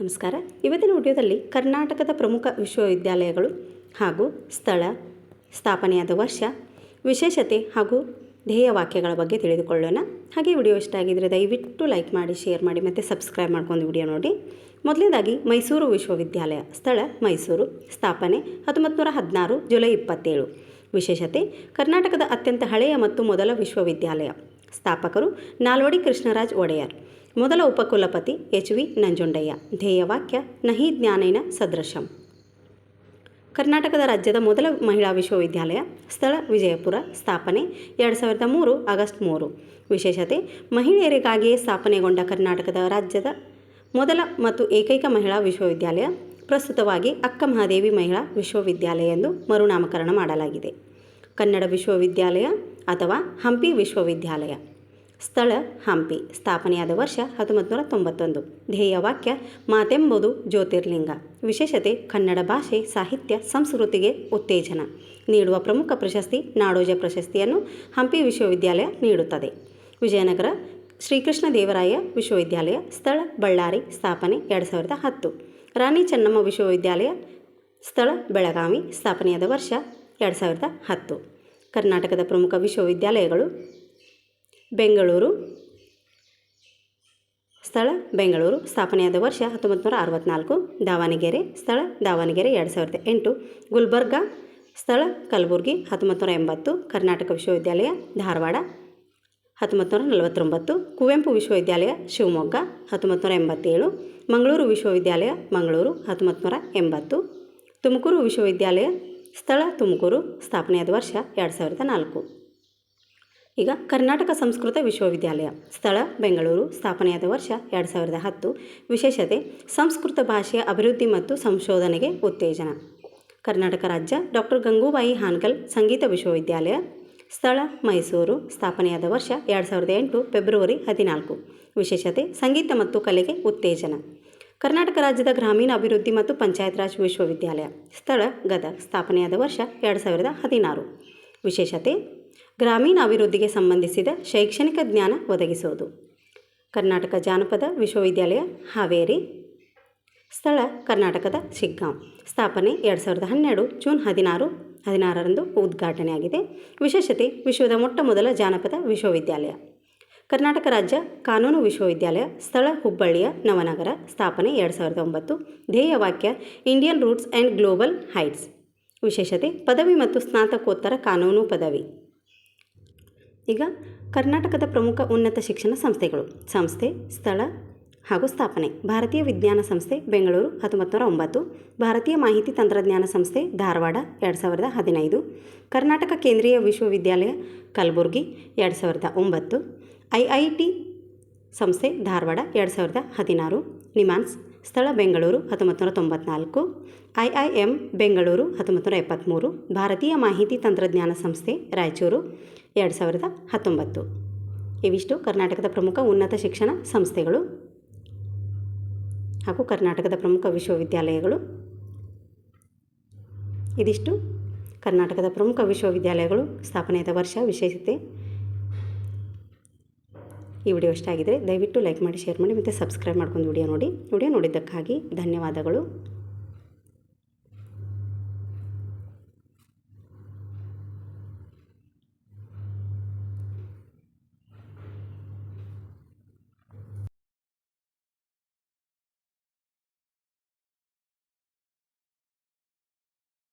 ನಮಸ್ಕಾರ. ಇವತ್ತಿನ ವಿಡಿಯೋದಲ್ಲಿ ಕರ್ನಾಟಕದ ಪ್ರಮುಖ ವಿಶ್ವವಿದ್ಯಾಲಯಗಳು ಹಾಗೂ ಸ್ಥಳ, ಸ್ಥಾಪನೆಯಾದ ವರ್ಷ, ವಿಶೇಷತೆ ಹಾಗೂ ಧ್ಯೇಯ ವಾಕ್ಯಗಳ ಬಗ್ಗೆ ತಿಳಿದುಕೊಳ್ಳೋಣ. ಹಾಗೆ ವಿಡಿಯೋ ಇಷ್ಟ ಆಗಿದ್ದರೆ ದಯವಿಟ್ಟು ಲೈಕ್ ಮಾಡಿ, ಶೇರ್ ಮಾಡಿ ಮತ್ತು ಸಬ್ಸ್ಕ್ರೈಬ್ ಮಾಡ್ಕೊಂಡು ವಿಡಿಯೋ ನೋಡಿ. ಮೊದಲನೇದಾಗಿ ಮೈಸೂರು ವಿಶ್ವವಿದ್ಯಾಲಯ, ಸ್ಥಳ ಮೈಸೂರು, ಸ್ಥಾಪನೆ ಹತ್ತೊಂಬತ್ತು ನೂರ ಹದಿನಾರು ಜುಲೈ ಇಪ್ಪತ್ತೇಳು. ವಿಶೇಷತೆ, ಕರ್ನಾಟಕದ ಅತ್ಯಂತ ಹಳೆಯ ಮತ್ತು ಮೊದಲ ವಿಶ್ವವಿದ್ಯಾಲಯ. ಸ್ಥಾಪಕರು ನಾಲ್ವಡಿ ಕೃಷ್ಣರಾಜ್ ಒಡೆಯರ್. ಮೊದಲ ಉಪಕುಲಪತಿ ಎಚ್ ವಿ ನಂಜುಂಡಯ್ಯ. ಧ್ಯೇಯವಾಕ್ಯ ನಹಿ ಜ್ಞಾನೇನ ಸದೃಶಂ ಕರ್ನಾಟಕದ ರಾಜ್ಯದ ಮೊದಲ ಮಹಿಳಾ ವಿಶ್ವವಿದ್ಯಾಲಯ, ಸ್ಥಳ ವಿಜಯಪುರ, ಸ್ಥಾಪನೆ ಎರಡು ಸಾವಿರದ ಮೂರು ಆಗಸ್ಟ್ ಮೂರು. ವಿಶೇಷತೆ, ಮಹಿಳೆಯರಿಗಾಗಿಯೇ ಸ್ಥಾಪನೆಗೊಂಡ ಕರ್ನಾಟಕದ ರಾಜ್ಯದ ಮೊದಲ ಮತ್ತು ಏಕೈಕ ಮಹಿಳಾ ವಿಶ್ವವಿದ್ಯಾಲಯ, ಪ್ರಸ್ತುತವಾಗಿ ಅಕ್ಕ ಮಹಾದೇವಿ ಮಹಿಳಾ ವಿಶ್ವವಿದ್ಯಾಲಯ ಎಂದು ಮರುನಾಮಕರಣ ಮಾಡಲಾಗಿದೆ. ಕನ್ನಡ ವಿಶ್ವವಿದ್ಯಾಲಯ ಅಥವಾ ಹಂಪಿ ವಿಶ್ವವಿದ್ಯಾಲಯ. ಸ್ಥಳ ಹಂಪಿ. ಸ್ಥಾಪನೆಯಾದ ವರ್ಷ ಹತ್ತೊಂಬತ್ತು ನೂರ ತೊಂಬತ್ತೊಂದು ಧ್ಯೇಯವಾಕ್ಯ ಮಾತೆಂಬುದು ಜ್ಯೋತಿರ್ಲಿಂಗ. ವಿಶೇಷತೆ, ಕನ್ನಡ ಭಾಷೆ, ಸಾಹಿತ್ಯ, ಸಂಸ್ಕೃತಿಗೆ ಉತ್ತೇಜನ. ನೀಡುವ ಪ್ರಮುಖ ಪ್ರಶಸ್ತಿ, ನಾಡೋಜ ಪ್ರಶಸ್ತಿಯನ್ನು ಹಂಪಿ ವಿಶ್ವವಿದ್ಯಾಲಯ ನೀಡುತ್ತದೆ. ವಿಜಯನಗರ, ಶ್ರೀಕೃಷ್ಣ ದೇವರಾಯ ವಿಶ್ವವಿದ್ಯಾಲಯ, ಸ್ಥಳ ಬಳ್ಳಾರಿ, ಸ್ಥಾಪನೆ ಎರಡು ಸಾವಿರದ ಹತ್ತು. ರಾಣಿ ಚೆನ್ನಮ್ಮ ವಿಶ್ವವಿದ್ಯಾಲಯ, ಸ್ಥಳ ಬೆಳಗಾವಿ, ಸ್ಥಾಪನೆಯಾದ ವರ್ಷ ಎರಡು ಸಾವಿರದ ಹತ್ತು. ಕರ್ನಾಟಕದ ಪ್ರಮುಖ ವಿಶ್ವವಿದ್ಯಾಲಯಗಳು ಬೆಂಗಳೂರು. ಸ್ಥಳ ಬೆಂಗಳೂರು. ಸ್ಥಾಪನೆಯಾದ ವರ್ಷ ಹತ್ತೊಂಬತ್ತು ನೂರ ಅರವತ್ತ್ನಾಲ್ಕು ದಾವಣಗೆರೆ. ಸ್ಥಳ ದಾವಣಗೆರೆ ಎರಡು ಸಾವಿರದ ಎಂಟು. ಗುಲ್ಬರ್ಗಾ. ಸ್ಥಳ ಕಲಬುರಗಿ ಹತ್ತೊಂಬತ್ತು ನೂರ ಎಂಬತ್ತು. ಕರ್ನಾಟಕ ವಿಶ್ವವಿದ್ಯಾಲಯ ಧಾರವಾಡ ಹತ್ತೊಂಬತ್ತು ನೂರ ನಲವತ್ತೊಂಬತ್ತು. ಕುವೆಂಪು ವಿಶ್ವವಿದ್ಯಾಲಯ ಶಿವಮೊಗ್ಗ ಹತ್ತೊಂಬತ್ತು ನೂರ ಎಂಬತ್ತೇಳು. ಮಂಗಳೂರು ವಿಶ್ವವಿದ್ಯಾಲಯ ಮಂಗಳೂರು ಹತ್ತೊಂಬತ್ತು ನೂರ ಎಂಬತ್ತು. ತುಮಕೂರು ವಿಶ್ವವಿದ್ಯಾಲಯ ಸ್ಥಳ ತುಮಕೂರು, ಸ್ಥಾಪನೆಯಾದ ವರ್ಷ ಎರಡು ಸಾವಿರದ ನಾಲ್ಕು. ಈಗ ಕರ್ನಾಟಕ ಸಂಸ್ಕೃತ ವಿಶ್ವವಿದ್ಯಾಲಯ. ಸ್ಥಳ ಬೆಂಗಳೂರು, ಸ್ಥಾಪನೆಯಾದ ವರ್ಷ ಎರಡು ಸಾವಿರದ ಹತ್ತು. ವಿಶೇಷತೆ, ಸಂಸ್ಕೃತ ಭಾಷೆಯ ಅಭಿವೃದ್ಧಿ ಮತ್ತು ಸಂಶೋಧನೆಗೆ ಉತ್ತೇಜನ. ಕರ್ನಾಟಕ ರಾಜ್ಯ ಡಾಕ್ಟರ್ ಗಂಗೂಬಾಯಿ ಹಾನ್ಗಲ್ ಸಂಗೀತ ವಿಶ್ವವಿದ್ಯಾಲಯ. ಸ್ಥಳ, ಮೈಸೂರು, ಸ್ಥಾಪನೆಯಾದ ವರ್ಷ ಎರಡು ಸಾವಿರದ ಎಂಟು, ಫೆಬ್ರವರಿ ಹದಿನಾಲ್ಕು. ವಿಶೇಷತೆ, ಸಂಗೀತ ಮತ್ತು ಕಲೆಗೆ ಉತ್ತೇಜನ. ಕರ್ನಾಟಕ ರಾಜ್ಯದ ಗ್ರಾಮೀಣ ಅಭಿವೃದ್ಧಿ ಮತ್ತು ಪಂಚಾಯತ್ ರಾಜ್ ವಿಶ್ವವಿದ್ಯಾಲಯ. ಸ್ಥಳ ಗದಗ. ಸ್ಥಾಪನೆಯಾದ ವರ್ಷ ಎರಡು ಸಾವಿರದ ಹದಿನಾರು. ವಿಶೇಷತೆ, ಗ್ರಾಮೀಣ ಅಭಿವೃದ್ಧಿಗೆ ಸಂಬಂಧಿಸಿದ ಶೈಕ್ಷಣಿಕ ಜ್ಞಾನ ಒದಗಿಸುವುದು. ಕರ್ನಾಟಕ ಜಾನಪದ ವಿಶ್ವವಿದ್ಯಾಲಯ, ಹಾವೇರಿ. ಸ್ಥಳ ಕರ್ನಾಟಕದ ಶಿಗ್ಗಾಂವ್. ಸ್ಥಾಪನೆ ಎರಡು ಸಾವಿರದ ಹನ್ನೆರಡು, ಜೂನ್ ಹದಿನಾರು, ಹದಿನಾರರಂದು ಉದ್ಘಾಟನೆಯಾಗಿದೆ. ವಿಶೇಷತೆ, ವಿಶ್ವದ ಮೊಟ್ಟ ಮೊದಲ ಜಾನಪದ ವಿಶ್ವವಿದ್ಯಾಲಯ. ಕರ್ನಾಟಕ ರಾಜ್ಯ ಕಾನೂನು ವಿಶ್ವವಿದ್ಯಾಲಯ ಸ್ಥಳ ಹುಬ್ಬಳ್ಳಿಯ ನವನಗರ ಸ್ಥಾಪನೆ ಎರಡು ಸಾವಿರದ ಒಂಬತ್ತು. ಧ್ಯೇಯ ವಾಕ್ಯ Indian roots and global heights ವಿಶೇಷತೆ, ಪದವಿ ಮತ್ತು ಸ್ನಾತಕೋತ್ತರ ಕಾನೂನು ಪದವಿ. ಈಗ ಕರ್ನಾಟಕದ ಪ್ರಮುಖ ಉನ್ನತ ಶಿಕ್ಷಣ ಸಂಸ್ಥೆಗಳು, ಸಂಸ್ಥೆ, ಸ್ಥಳ ಹಾಗೂ ಸ್ಥಾಪನೆ. ಭಾರತೀಯ ವಿಜ್ಞಾನ ಸಂಸ್ಥೆ, ಬೆಂಗಳೂರು, ಹತ್ತೊಂಬತ್ತು ನೂರ ಒಂಬತ್ತು. ಭಾರತೀಯ ಮಾಹಿತಿ ತಂತ್ರಜ್ಞಾನ ಸಂಸ್ಥೆ, ಧಾರವಾಡ, ಎರಡು ಸಾವಿರದ ಹದಿನೈದು. ಕರ್ನಾಟಕ ಕೇಂದ್ರೀಯ ವಿಶ್ವವಿದ್ಯಾಲಯ, ಕಲಬುರಗಿ, ಎರಡು ಸಾವಿರದ ಒಂಬತ್ತು. ಐ ಐ ಟಿ ಸಂಸ್ಥೆ ಧಾರವಾಡ ಎರಡು ಸಾವಿರದ ಹದಿನಾರು ನಿಮಾನ್ಸ್ ಸ್ಥಳ ಬೆಂಗಳೂರು ಹತ್ತೊಂಬತ್ತು ನೂರ ತೊಂಬತ್ನಾಲ್ಕು, ಐ ಐ ಎಂ ಬೆಂಗಳೂರು ಹತ್ತೊಂಬತ್ತು ನೂರ ಎಪ್ಪತ್ತ್ಮೂರು ಭಾರತೀಯ ಮಾಹಿತಿ ತಂತ್ರಜ್ಞಾನ ಸಂಸ್ಥೆ ರಾಯಚೂರು ಎರಡು ಸಾವಿರದ ಹತ್ತೊಂಬತ್ತು. ಇವಿಷ್ಟು ಕರ್ನಾಟಕದ ಪ್ರಮುಖ ಉನ್ನತ ಶಿಕ್ಷಣ ಸಂಸ್ಥೆಗಳು ಹಾಗೂ ಕರ್ನಾಟಕದ ಪ್ರಮುಖ ವಿಶ್ವವಿದ್ಯಾಲಯಗಳು. ಇದಿಷ್ಟು ಕರ್ನಾಟಕದ ಪ್ರಮುಖ ವಿಶ್ವವಿದ್ಯಾಲಯಗಳು ಸ್ಥಾಪನೆಯಾದ ವರ್ಷ ವಿಶೇಷತೆ. ಈ ವಿಡಿಯೋ ಇಷ್ಟ ಆಗಿದ್ದರೆ ದಯವಿಟ್ಟು ಲೈಕ್ ಮಾಡಿ, ಶೇರ್ ಮಾಡಿ ಮತ್ತು ಸಬ್ಸ್ಕ್ರೈಬ್ ಮಾಡ್ಕೊಂಡು ವಿಡಿಯೋ ನೋಡಿ. ವಿಡಿಯೋ ನೋಡಿದ್ದಕ್ಕಾಗಿ ಧನ್ಯವಾದಗಳು.